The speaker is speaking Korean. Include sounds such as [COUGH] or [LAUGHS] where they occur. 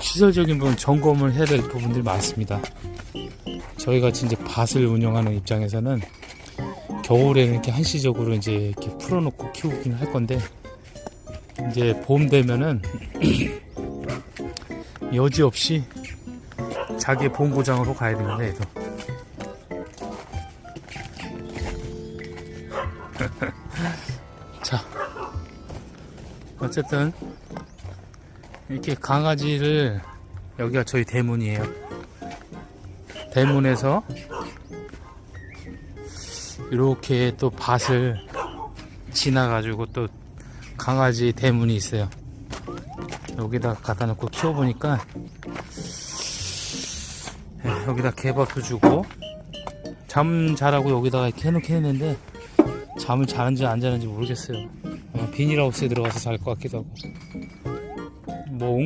시설적인 부분 점검을 해야 될 부분들이 많습니다. 저희가 이제 밭을 운영하는 입장에서는 겨울에는 이렇게 한시적으로 이제 이렇게 풀어놓고 키우긴 할 건데 이제 봄 되면은 여지없이 자기 본고장으로 가야 됩니다. 얘도. [LAUGHS] 자, 어쨌든 이렇게 강아지를 여기가 저희 대문이에요. 대문에서 이렇게 또 밭을 지나가지고 또 강아지 대문이 있어요. 여기다 갖다 놓고 키워보니까 예, 여기다 개밥도 주고 잠 자라고 여기다가 이렇게 해놓긴 했는데 잠을 자는지 안 자는지 모르겠어요. 비닐하우스에 들어가서 잘 것 같기도 하고 bom.